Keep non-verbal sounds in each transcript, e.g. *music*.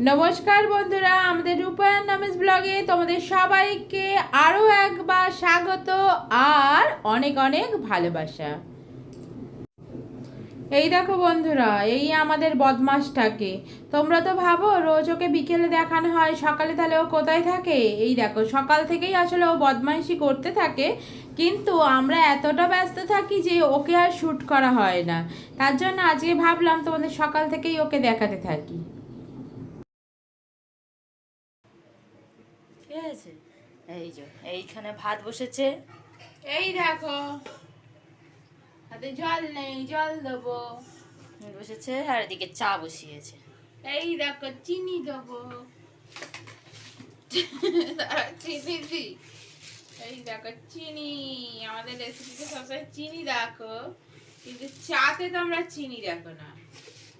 নমস্কার বন্ধুরা, আমাদের রূপায়ণ নামেশ ব্লগে তোমাদের সবাইকে আরও একবার স্বাগত আর অনেক অনেক ভালোবাসা। এই দেখো বন্ধুরা, এই আমাদের বদমাসটাকে। তোমরা তো ভাবো, রোজ ওকে বিকেলে দেখানো হয়, সকালে তাহলে ও কোথায় থাকে? এই দেখো, সকাল থেকেই আসলে ও বদমাইশি করতে থাকে, কিন্তু আমরা এতটা ব্যস্ত থাকি যে ওকে আর শ্যুট করা হয় না। তার জন্য আজকে ভাবলাম তোমাদের সকাল থেকেই ওকে দেখাতে থাকি। আছে? এই যে এইখানে ভাত বসেছে। এই দেখো হাতে জল নেই জল দেবো। বসেছে আর এদিকে চা বসিয়েছে। এই দেখো চিনি দেবো। চিনি দি এই দেখো চিনি। আমাদের রেসিপিতে সবসময় চিনি দেখো কিন্তু চাতে তো আমরা চিনি দেখো না।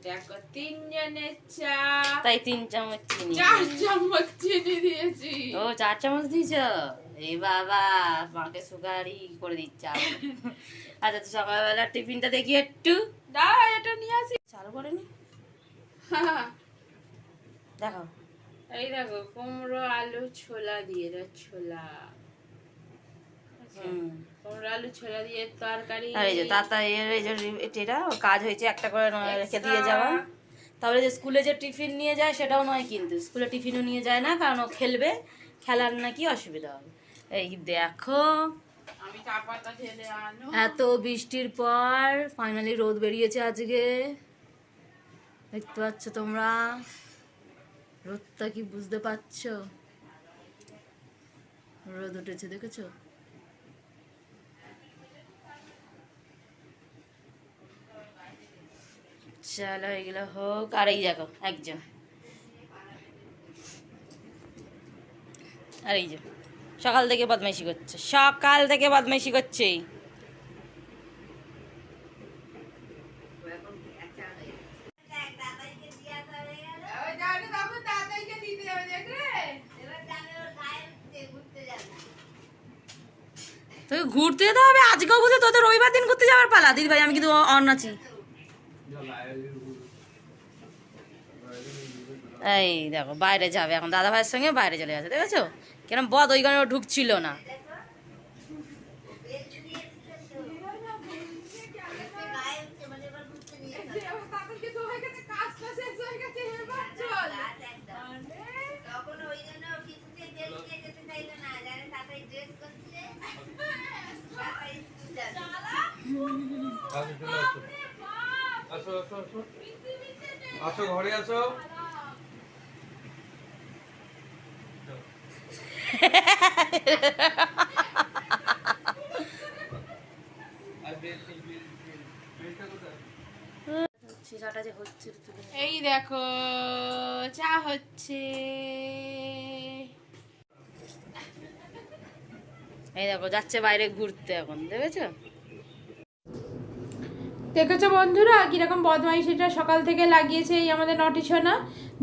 দেখো তিনজনের চা। তাই তিন চামচ চিনি। চার চামচ চিনি দিয়েছি। ও চার চামচ দিয়েছ? এই বাবা মাকে সুগারি করে দিচ্ছে আচ্ছা তো সকালবেলা টিফিনটা দেখি একটু। দাও এটা নিয়ে আসি। চালু করেনি দেখো। এই দেখো কুমড়ো আলু ছোলা দিয়ে দাও ছোলা। হুম। কুমড়ো আলু ছোলা দিয়ে তরকারি। আর এই যে তাতা এর এই যে এটা কাজ হয়েছে একটা করে রেখে দিয়ে যাওয়া। তারপরে যে স্কুলে যে টিফিন নিয়ে যায় সেটাও নয় কিন্তু। স্কুলে টিফিনও নিয়ে যায় না কারণ ও খেলবে। খেলার নাকি অসুবিধা হবে। এই দেখো এত বৃষ্টির পর ফাইনালি রোদ বেরিয়েছে আজকে। দেখতে পাচ্ছ তোমরা? রোদটা কি বুঝতে পারছ? রোদ উঠেছে দেখেছ? চলো এগুলো হোক, আর এই দেখো, একজন। আর এই যে, সকাল থেকে বদমাইশি করছে, সকাল থেকে বদমাইশি করছে। তোকে ঘুরতে যেতে হবে, আজকেও বুঝে তোদের রবিবার দিন ঘুরতে যাওয়ার পালা। দিদি ভাই, আমি কিন্তু অন আছি। এই দেখো বাইরে যাবে এখন। দাদা ভাইয়ের সঙ্গে বাইরে চলে যাচ্ছে দেখেছ? কেন বদ ওইখানে ও ঢুকছিল না। *laughs* আসো আসো আসো। আসো আসো। ঘরে আসো। এই দেখো চা হচ্ছে। এই দেখো যাচ্ছে বাইরে ঘুরতে এখন দেখেছ? দেখেছ বন্ধুরা কীরকম বদমাইশিটা সকাল থেকে লাগিয়েছে এই আমাদের নটি সোনা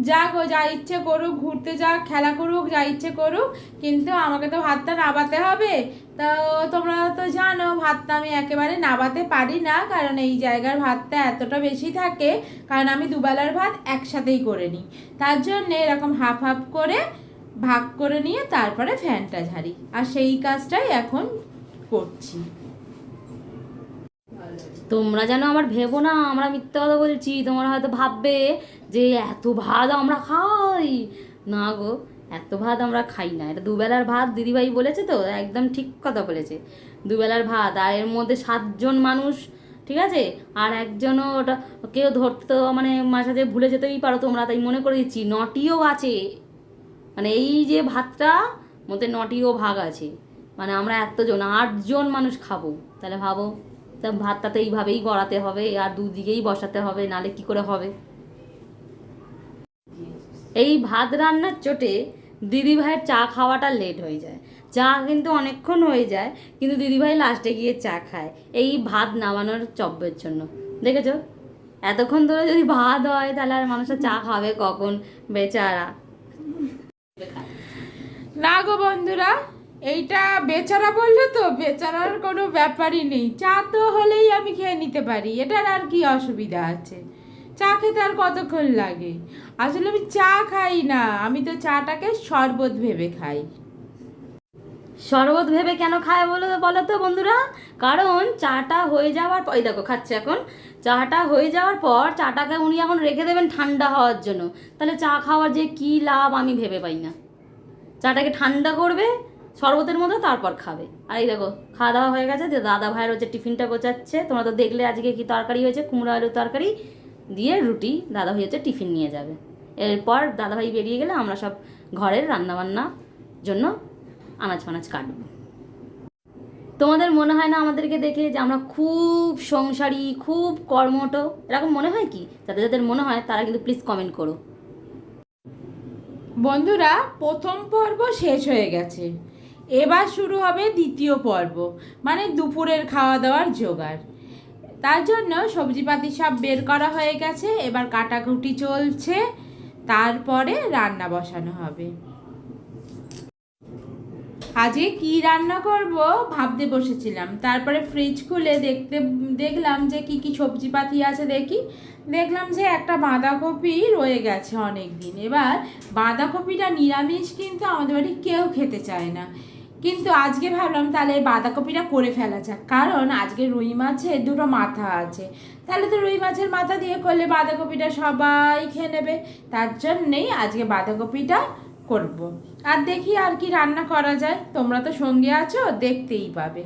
যাক ও যা ইচ্ছে করুক, ঘুরতে যাক, খেলা করুক, যা ইচ্ছে করুক, কিন্তু আমাকে তো ভাতটা নাবাতে হবে। তো তোমরা তো জানো, ভাতটা আমি একেবারে নাবাতে পারি না, কারণ এই জায়গার ভাতটা এতটা বেশি থাকে, কারণ আমি দুবেলার ভাত একসাথেই করে নিই। তার জন্য এরকম হাফ হাফ করে ভাগ করে নিয়ে তারপরে ফ্যানটা ঝাড়ি। আর সেই কাজটাই এখন করছি। তোমরা যেন আমার ভেবো না, আমরা মিথ্যে কথা বলছি, তোমরা হয়তো ভাববে যে এত ভাত আমরা খাই। না গো, এত ভাত আমরা খাই না। এটা দুবেলার ভাত, দিদিভাই বলেছে তো, একদম ঠিক কথা বলেছে। দুবেলার ভাত, আর এর মধ্যে সাতজন মানুষ, ঠিক আছে? আর একজনও ওটা, কেউ ধরতে মানে মাঝে সাঝে ভুলে যেতেই পারো তোমরা, তাই মনে করে দিচ্ছি, নটিও আছে। মানে এই যে ভাতটা, মধ্যে নটিও ভাগ আছে। মানে আমরা এতজন, আটজন মানুষ খাব। তাহলে ভাবো। তা ভাতটা তো এইভাবেই গড়াতে হবে আর দুদিকেই বসাতে হবে, নালে কি করে হবে? এই ভাত রান্নার চোটে দিদি ভাইয়ের চা খাওয়াটা লেট হয়ে যায়। চা কিন্তু অনেকক্ষণ হয়ে যায়, কিন্তু দিদিভাই লাস্টে গিয়ে চা খায়। এই ভাত নামানোর চব্যের জন্য। দেখেছ? এতক্ষণ ধরে যদি ভাত হয়, তাহলে আর মানুষের চা খাবে কখন? বেচারা। না গো বন্ধুরা এইটা বেচারা বলল তো, বেচারার কোনো ব্যাপারই নেই। চা তো হলেই আমি খেয়ে নিতে পারি, এটার আর কি অসুবিধা আছে? চা খেতে আর কতক্ষণ লাগে? আসলে আমি চা খাই না, আমি তো চাটাকে শরবত ভেবে খাই। শরবত ভেবে কেন খায় বলো বলো তো বন্ধুরা। কারণ চাটা হয়ে যাওয়ার পর দেখো খাচ্ছে এখন। চাটা হয়ে যাওয়ার পর চাটাকে উনি এখন রেখে দেবেন ঠান্ডা হওয়ার জন্য। তাহলে চা খাওয়ার যে কী লাভ আমি ভেবে পাই না। চাটাকে ঠান্ডা করবে শরবতের মতো তারপর খাবে। আর এই দেখো, খাওয়া দাওয়া হয়ে গেছে, যে দাদা ভাইয়ের হচ্ছে টিফিনটা গোছাচ্ছে। তোমরা তো দেখলে আজকে কি তরকারি হয়েছে, কুমড়ো আলুর তরকারি দিয়ে রুটি। দাদা ভাই হচ্ছে টিফিন নিয়ে যাবে। এরপর দাদা ভাই বেরিয়ে গেলে আমরা সব ঘরের রান্নাবান্না জন্য আনাজ ফানাজ কাটবো। তোমাদের মনে হয় না আমাদেরকে দেখে যে আমরা খুব সংসারী, খুব কর্মঠ? এরকম মনে হয় কি? যাদের যাদের মনে হয়, তারা কিন্তু প্লিজ কমেন্ট করো। বন্ধুরা, প্রথম পর্ব শেষ হয়ে গেছে। এবার শুরু হবে দ্বিতীয় পর্ব মানে দুপুরের খাওয়া দাওয়ার জোগাড়। তার জন্য সবজিপাতি সব বের করা হয়ে গেছে, এবার কাটাকুটি চলছে, তারপরে রান্না বসানো হবে। আজকে কি রান্না করব ভাবতে বসেছিলাম, তারপরে ফ্রিজ খুলে দেখতে, দেখলাম যে কি কি সবজিপাতি আছে দেখি, দেখলাম যে একটা বাঁধাকপি রয়ে গেছে অনেক দিন এবার বাঁধাকপিটা নিরামিষ কিন্তু আমাদের বাড়ি কেউ খেতে চায় না। কিন্তু আজকে ভাবলাম তাহলে বাঁধাকপিটা করে ফেলা যাক। কারণ আজকে রুই মাছে দুটো মাথা আছে। তাহলে তো রুই মাছের মাথা দিয়ে করলে বাঁধাকপিটা সবাই খেয়ে নেবে। তার জন্যেই আজকে বাঁধাকপিটা করব। আর দেখি আর কি রান্না করা যায়। তোমরা তো সঙ্গে আছো, দেখতেই পাবে।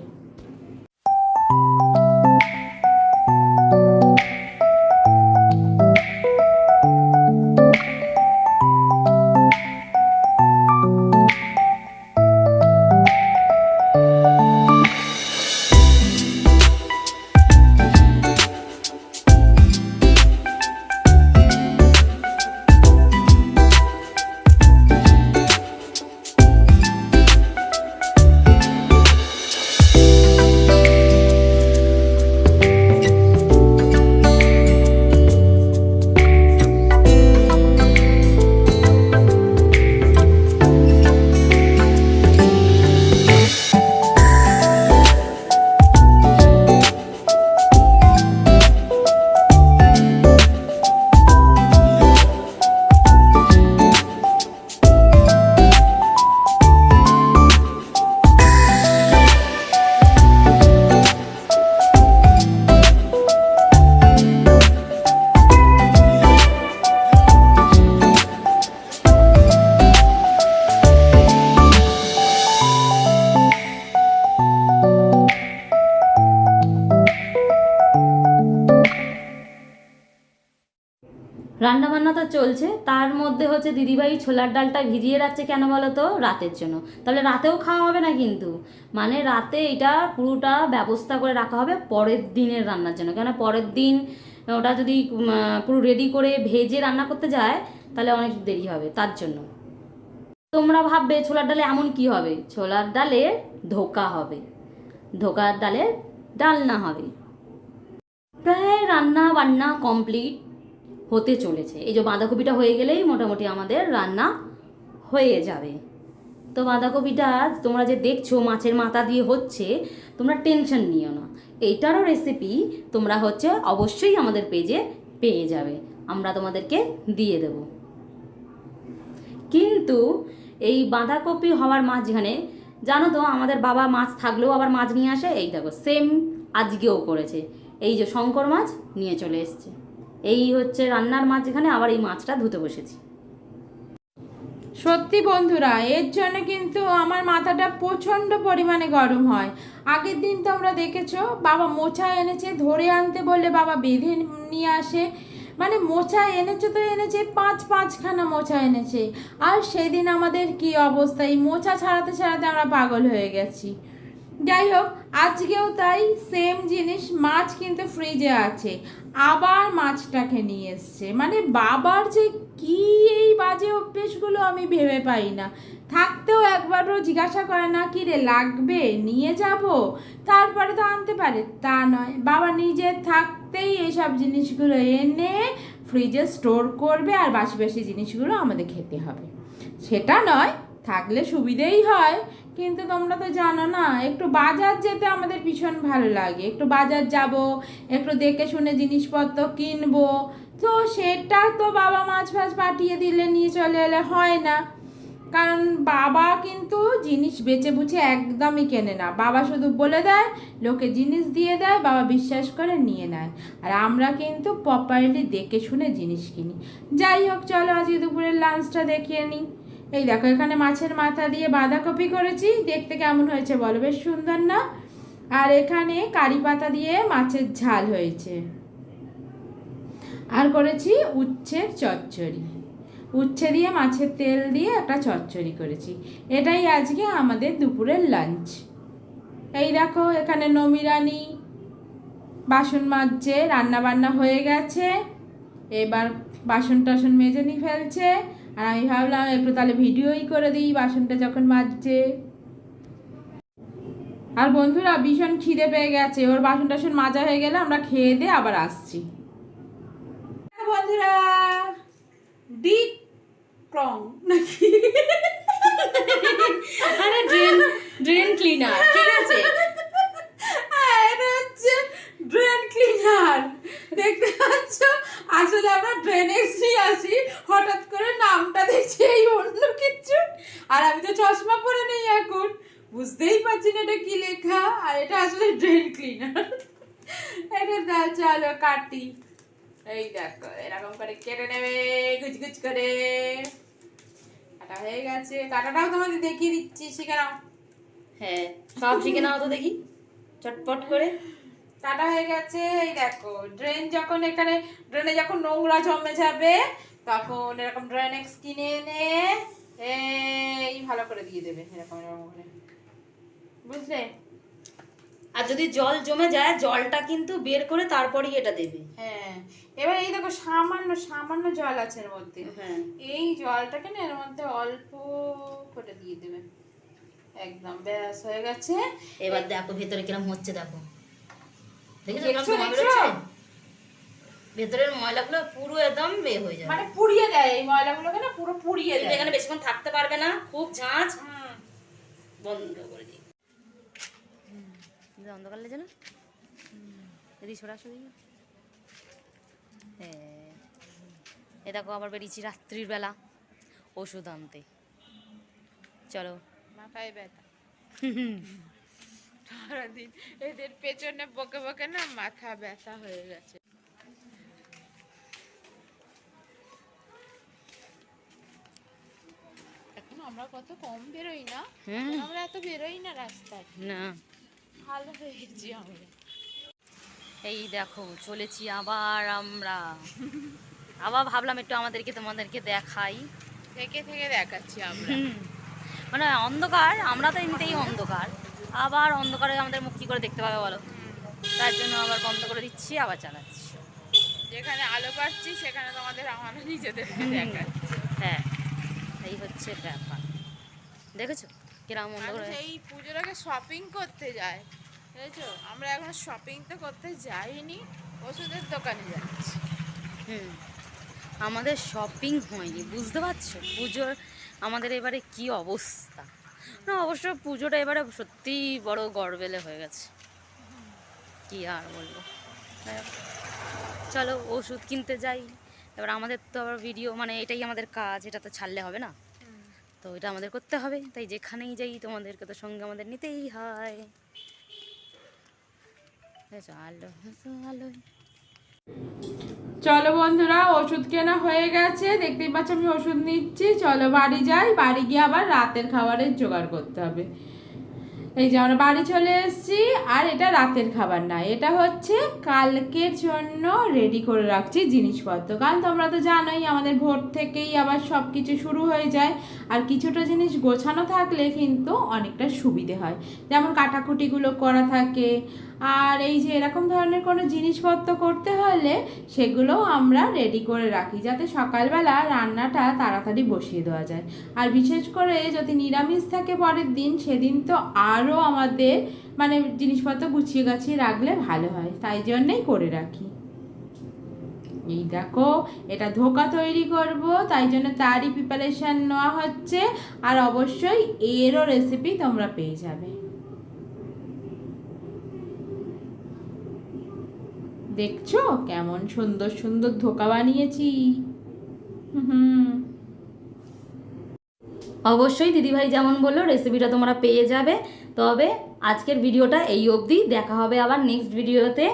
চলছে, তার মধ্যে হচ্ছে দিদিভাই ছোলার ডালটা ভিজিয়ে রাখছে কেন বলো তো রাতের জন্য। তাহলে রাতেও খাওয়া হবে না কিন্তু? মানে রাতে এটা পুরোটা ব্যবস্থা করে রাখা হবে পরের দিনের রান্নার জন্য। কেন পরের দিন ওটা যদি পুরো রেডি করে ভেজে রান্না করতে যায়, তাহলে অনেক দেরি হবে তার জন্য। তোমরা ভাববে ছোলার ডালে এমন কি হবে? ছোলার ডালে ধোকা হবে। ধোকার ডালে ডালনা হবে। প্রায় রান্না বান্না কমপ্লিট হতে চলেছে। এই যে বাঁধাকপিটা হয়ে গেলেই মোটামুটি আমাদের রান্না হয়ে যাবে। তো বাঁধাকপিটা তোমরা যে দেখছ মাছের মাথা দিয়ে হচ্ছে, তোমরা টেনশন নিও না। এইটারও রেসিপি তোমরা হচ্ছে অবশ্যই আমাদের পেজে পেয়ে যাবে। আমরা তোমাদেরকে দিয়ে দেব। কিন্তু এই বাঁধাকপি হওয়ার মাঝখানে, জানো তো আমাদের বাবা মাছ থাকলেও আবার মাছ নিয়ে আসে? এই দেখো সেম আজকেও করেছে। এই যে শঙ্কর মাছ নিয়ে চলে এসছে। এই হচ্ছে রান্নার মাছ এখানে, আবার এই মাছটা ধুতে বসেছি। সত্যি বন্ধুরা, এর জন্য কিন্তু আমার মাথাটা প্রচণ্ড পরিমাণে গরম হয়। আগের দিন তোমরা দেখেছ, বাবা মোছা এনেছে, ধরে আনতে বললে বাবা বেঁধে নিয়ে আসে। মানে মোচা এনেছে তো এনেছে, পাঁচ পাঁচখানা মোচা এনেছে। আর সেদিন আমাদের কি অবস্থা, এই মোচা ছাড়াতে ছাড়াতে আমরা পাগল হয়ে গেছি। যাই হোক, আজকেও তাই সেম জিনিস, মাছ কিন্তু ফ্রিজে আছে। আবার মাছটাকে নিয়ে এসছে। মানে বাবার যে কি এই বাজে অভ্যেসগুলো আমি ভেবে পাই না। থাকতেও একবারও জিজ্ঞাসা করে না, কি রে, লাগবে? নিয়ে যাব? তারপরে তো আনতে পারে। তা নয়। বাবা নিজে থাকতেই এসব জিনিসগুলো এনে ফ্রিজে স্টোর করবে আর বাসি বাসি জিনিসগুলো আমাদের খেতে হবে। সেটা নয় থাকলে সুবিধেই হয়, কিন্তু তোমরা তো জানো না, একটু বাজার যেতে আমাদের ভীষণ ভালো লাগে। একটু বাজার যাব, একটু দেখে শুনে জিনিসপত্র কিনবো, তো সেটা তো বাবা মাছ ফাছ পাঠিয়ে দিলে নিয়ে চলে এলে হয় না। কারণ বাবা কিন্তু জিনিস বেচে বুঝে একদমই কেনে না। বাবা শুধু বলে দেয়, লোকে জিনিস দিয়ে দেয়, বাবা বিশ্বাস করে নিয়ে নেয়। আর আমরা কিন্তু প্রপারলি দেখে শুনে জিনিস কিনি। যাই হোক, চলো আজকে দুপুরের লাঞ্চটা দেখিয়ে নিই। এই দেখো, এখানে মাছের মাথা দিয়ে বাঁধাকপি করেছি। দেখতে কেমন হয়েছে বলো? বেশ সুন্দর না? আর এখানে কারি পাতা দিয়ে মাছের ঝাল হয়েছে। আর করেছি উচ্ছের চচ্চড়ি। উচ্ছে দিয়ে মাছের তেল দিয়ে একটা চচ্চড়ি করেছি। এটাই আজকে আমাদের দুপুরের লাঞ্চ এই দেখো, এখানে নমিরানি, বাসন মাজছে রান্না বান্না হয়ে গেছে। এবার বাসন টাসন মেজে নিয়ে ফেলছে। আর আমি ভাবলাম একটু তাহলে ভিডিওই করে দিই বাসনটা যখন মাজছে। আর বন্ধুরা ভীষণ খিদে পেয়ে গেছে। ওর বাসন টাসন মাজা হয়ে গেলে আমরা খেয়ে দিয়ে আবার আসছি। বন্ধুরা ডিপ ক্রং নাকি? আরে ড্রেন ড্রেন ক্লিনার ঠিক আছে? হ্যাঁ, এটা হচ্ছে ড্রেন ক্লিনার। দেখতে পাচ্ছ আসলে আমরা ড্রেনেজ নিয়ে আসি হঠাৎ করে নামটা দেখছি এই অন্য কিছু আর আমি তো চশমা পরে নেই এখন। বুঝতেই পারছি না এটা কি লেখা আর এটা আসলে ড্রেন ক্লিনার। এটা চলো কাটি। এই দেখো এরকম করে কেটে নেবে গুছ করে। কাটা হয়ে গেছে। কাটাটাও তোমাদের দেখিয়ে দিচ্ছি শিখে নাও। হ্যাঁ সব শিখে নাও তো দেখি। চটপট করে। কাটা হয়ে গেছে এই দেখো ড্রেন যখন এখানে ড্রেনে যখন নোংরা জমে যাবে তখন এরকম ড্রেন এক্স কিনে এনে এই ভালো করে দিয়ে দেবে এরকম এরকম করে। বুঝলে? আর যদি জল জমে যায় জলটা কিন্তু বের করে তারপরেই এটা দেবে। হ্যাঁ এবার এই দেখো সামান্য সামান্য জল আছে এর মধ্যে। হ্যাঁ। এই জলটাকে না এর মধ্যে অল্প করে দিয়ে দেবে। একদম ব্যাস হয়ে গেছে। এবার দেখো ভেতরে কিরম হচ্ছে দেখো। দেখেছ দেখছ, কিরম ধোঁয়া দেখছ? বেরোচ্ছে? ভেতরের ময়লাগুলো পুরো একদম বে হয়ে যাবে। মানে পুড়িয়ে দেয় এই ময়লাগুলোকে না পুরো পুড়িয়ে দেয়। এখানে বেশিক্ষণ থাকতে পারবে না খুব হুম। বন্ধ করে দিই। অন্ধকার লেগে না? এদিকে সরাসরি হ্যাঁ। এ দেখো আবার বেরিয়েছি রাত্রির বেলা। ওষুধ আনতে। চলো। মাথায় ব্যথা। সারাদিন এদের পেছনে বকে বকে না মাথা ব্যথা হয়ে গেছে। আমরা কত কম বেরোই না? আমরা এত বেরোই না রাস্তায়। না। ভালো হয়ে গেছি আমরা। এই দেখো চলেছি আবার আমরা। আবার ভাবলাম একটু আমাদেরকে তোমাদেরকে দেখাই। থেকে থেকে দেখাচ্ছি আমরা। মানে অন্ধকার আমরা তো এমনিতেই অন্ধকার। আবার অন্ধকারে আমাদের মুখ কি করে দেখতে পাবে বলো? তার জন্য আবার বন্ধ করে দিচ্ছি আবার চালাচ্ছি। যেখানে আলো পাচ্ছি সেখানে তোমাদের আমরা দেখাচ্ছি। হ্যাঁ। এই হচ্ছে ব্যাপার। দেখেছ? কীরকম বন্ধ করে? এই পুজোর আগে শপিং করতে যায়। বুঝেছ আমরা এখন শপিং তো করতে যাইনি ওষুধের দোকানে যাচ্ছি। হুম। আমাদের শপিং হয়নি বুঝতে পারছ? পুজোর আমাদের এবারে কি অবস্থা? না অবশ্য পুজোটা এবারে সত্যিই বড় গড়বেলে হয়ে গেছে। কি আর বলব? চলো ওষুধ কিনতে যাই। এবার আমাদের তো আবার ভিডিও মানে এটাই আমাদের কাজ, এটা তো ছাড়লে হবে না। তো এটা আমাদের করতে হবে, তাই যেখানেই যাই তোমাদেরকে তো সঙ্গে আমাদের নিতেই হয়। চলো বন্ধুরা, ওষুধ কেনা হয়ে গেছে। দেখতেই পাচ্ছ আমি ওষুধ নিচ্ছি। চলো বাড়ি যাই, বাড়ি গিয়ে আবার রাতের খাবারের জোগাড় করতে হবে। এই যে আমরা বাড়ি চলে এসেছি, আর এটা রাতের খাবার না, এটা হচ্ছে কালকের জন্য রেডি করে রাখছি জিনিসপত্র। কারণ তোমরা তো জানোই, আমাদের ভোর থেকেই আবার সব কিছু শুরু হয়ে যায়, আর কিছুটা জিনিস গোছানো থাকলে কিন্তু অনেকটা সুবিধে হয়। যেমন কাটাকুটিগুলো করা থাকে আর এই যে এরকম ধরনের কোনো জিনিসপত্র করতে হলে সেগুলো আমরা রেডি করে রাখি, যাতে সকালবেলা রান্নাটা তাড়াতাড়ি বসিয়ে দেওয়া যায়। আর বিশেষ করে যদি নিরামিষ থাকে পরের দিন, সেদিন তো আরও আমাদের মানে জিনিসপত্র গুছিয়ে গাছিয়ে রাখলে ভালো হয়, তাই জন্যেই করে রাখি। এই দেখো, এটা ধোকা তৈরি করব, তাই জন্য তারই প্রিপারেশান নেওয়া হচ্ছে, আর অবশ্যই এরও রেসিপি তোমরা পেয়ে যাবে। দেখছ? কেমন সুন্দর সুন্দর ধোকা বানিয়েছি। হুম। অবশ্যই দিদিভাই যেমন বলল রেসিপিটা তোমরা পেয়ে যাবে। তবে আজকের ভিডিওটা এই অবধি। দেখা হবে আবার নেক্সট ভিডিওতে।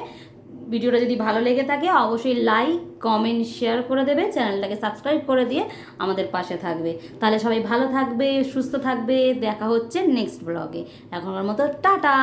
ভিডিওটা যদি ভালো লেগে থাকে, অবশ্যই লাইক কমেন্ট শেয়ার করে দেবে। চ্যানেলটাকে সাবস্ক্রাইব করে দিয়ে আমাদের পাশে থাকবে। তাহলে সবাই ভালো থাকবে, সুস্থ থাকবে। দেখা হচ্ছে নেক্সট ব্লগে এখনকার মতো টাটা!